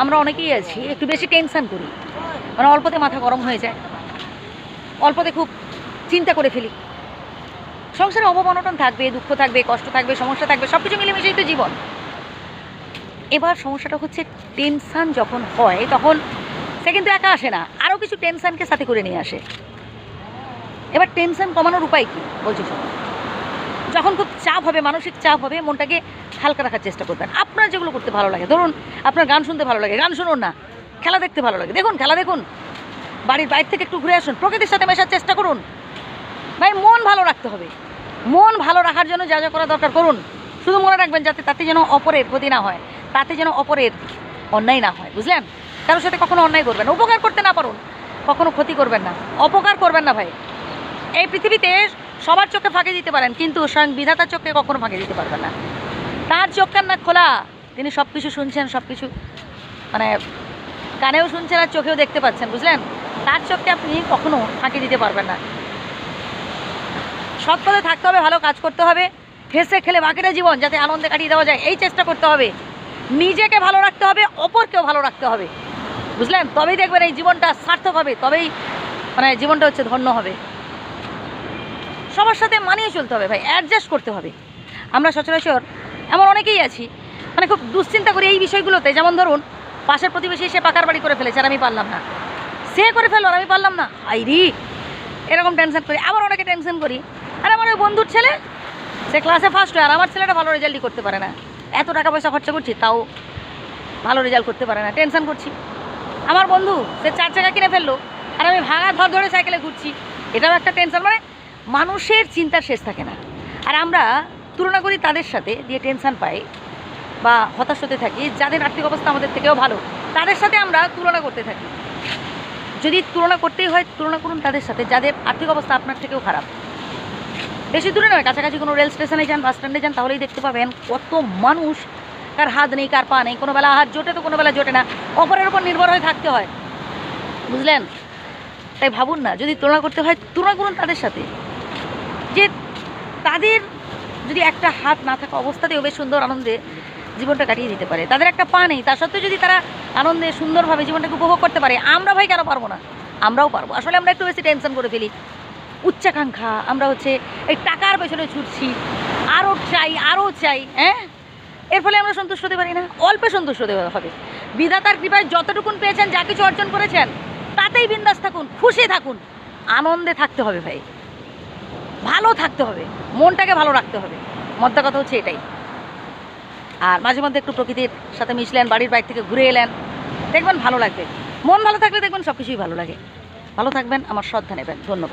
আমরা অনেকেই আছি, একটু বেশি টেনশান করি। মানে অল্পতে মাথা গরম হয়ে যায়। অল্পতে খুব চিন্তা করে ফেলি। সংসারে অবমানটন থাকবে, দুঃখ থাকবে, কষ্ট থাকবে, সমস্যা থাকবে সব কিছু মিলেমিশেই তো জীবন। এবার সমস্যাটা হচ্ছে টেনশান যখন হয়, তখন সে কিন্তু একা আসে না আরও কিছু টেনশানকে সাথে করে নিয়ে আসে। এবার টেনশান কমানোর উপায় কী? বলছি শোনো। যখন খুব চাপ হবে, মানসিক চাপ হবে, মনটাকে হালকা রাখার চেষ্টা করবেন। আপনার যেগুলো করতে ভালো লাগে, ধরুন আপনার গান শুনতে ভালো লাগে, গান শুনুন না, খেলা দেখতে ভালো লাগে। দেখুন, খেলা দেখুন। বাড়ির বাইরে থেকে একটু ঘুরে আসুন, প্রকৃতির সাথে মেশার চেষ্টা করুন। ভাই, মন ভালো রাখতে হবে। মন ভালো রাখার জন্য যা যা করা দরকার করুন। শুধু মনে রাখবেন যাতে তাতে যেন অপরের ক্ষতি না হয়, তাতে যেন অপরের অন্যায় না হয়, বুঝলেন? কারোর সাথে কখনো অন্যায় করবেন উপকার করতে না পারুন, কখনো ক্ষতি করবেন না, অপকার করবেন না ভাই। এই পৃথিবীতে সবার চোখে ফাঁকি দিতে পারেন, কিন্তু স্বয়ং বিধাতার চোখে কখনো ফাঁকে দিতে পারবেন না। তার চোখ না খোলা। তিনি সব কিছু শুনছেন সব কিছু মানে কানেও শুনছেন আর চোখেও দেখতে পাচ্ছেন, বুঝলেন? তার চোখকে আপনি কখনো ফাঁকি দিতে পারবেন না। সৎ পথে থাকতে হবে, ভালো কাজ করতে হবে, হেসে খেলে বাকিটা জীবন যাতে আনন্দে কাটিয়ে দেওয়া যায়, এই চেষ্টা করতে হবে। নিজেকে ভালো রাখতে হবে, অপরকেও ভালো রাখতে হবে। বুঝলেন? তবেই দেখবেন এই জীবনটা সার্থক হবে, তবেই মানে জীবনটা হচ্ছে ধন্য হবে। সবার সাথে মানিয়ে চলতে হবে ভাই অ্যাডজাস্ট করতে হবে। আমরা সচরাচর এমন অনেকেই আছি মানে খুব দুশ্চিন্তা করি এই বিষয়গুলোতে। যেমন ধরুন, পাশের প্রতিবেশী এসে পাকার বাড়ি করে ফেলেছে আর আমি পারলাম না। সে করে ফেলল আর আমি পারলাম না। আইরি এরকম টেনশন করি। আবার অনেকে টেনশন করি। আর আমার ওই বন্ধুর ছেলে, সে ক্লাসে ফার্স্ট হয় আর আমার ছেলেটা ভালো রেজাল্টই করতে পারে না। এত টাকা পয়সা খরচা করছি, তাও ভালো রেজাল্ট করতে পারে না। টেনশন করছি। আমার বন্ধু, সে চার চাকা কিনে ফেলল। আর আমি ভাঙা ধর ধরে সাইকেলে ঘুরছি। এটাও একটা টেনশন মানে মানুষের চিন্তার শেষ থাকে না। আর আমরা তুলনা করি তাদের সাথে দিয়ে টেনশন পাই বা হতাশ হতে থাকি। যাদের আর্থিক অবস্থা আমাদের থেকেও ভালো, তাদের সাথে আমরা তুলনা করতে থাকি। যদি তুলনা করতেই হয়, তুলনা করুন তাদের সাথে। যাদের আর্থিক অবস্থা আপনার থেকেও খারাপ। বেশি দূরে নয়, কাছাকাছি কোনো রেল স্টেশনে যান, বাস স্ট্যান্ডে যান, তাহলেই দেখতে পাবেন কত মানুষ কার হাত নেই, কার পা নেই, কোনো বেলা হাত জোটে তো কোনো বেলা জোটে না। অপরের উপর নির্ভর হয়ে থাকতে হয়। বুঝলেন? তাই ভাবুন না, যদি তুলনা করতে হয়, তুলনা করুন তাদের সাথে। যে তাদের যদি একটা হাত না থাকা অবস্থাতেও বেশ সুন্দর আনন্দে জীবনটা কাটিয়ে দিতে পারে। তাদের একটা পা নেই তা সত্ত্বেও যদি তারা আনন্দে সুন্দরভাবে জীবনটাকে উপভোগ করতে পারে, আমরা ভাই কেন পারব না? আমরাও পারব। আসলে আমরা একটু বেশি টেনশন করে ফেলি। উচ্চাকাঙ্ক্ষা, আমরা হচ্ছে এই টাকার পেছনে ছুটছি আরও চাই আরও চাই হ্যাঁ? এর ফলে আমরা সন্তুষ্ট হতে পারি না, অল্পে সন্তুষ্ট হতে হবে। বিধাতার কৃপায় যতটুকুন পেয়েছেন, যা কিছু অর্জন করেছেন, তাতেই বিন্দাস থাকুন, খুশি থাকুন, আনন্দে থাকতে হবে ভাই। ভালো থাকতে হবে, মনটাকে ভালো রাখতে হবে। মধ্যা কথা হচ্ছে এটাই। আর মাঝে মধ্যে একটু প্রকৃতির সাথে মিশলেন, বাড়ির বাইর থেকে ঘুরে এলেন, দেখবেন ভালো লাগবে। মন ভালো থাকলে দেখবেন সব কিছুই ভালো লাগে। ভালো থাকবেন, আমার শ্রদ্ধা নেবেন, ধন্যবাদ।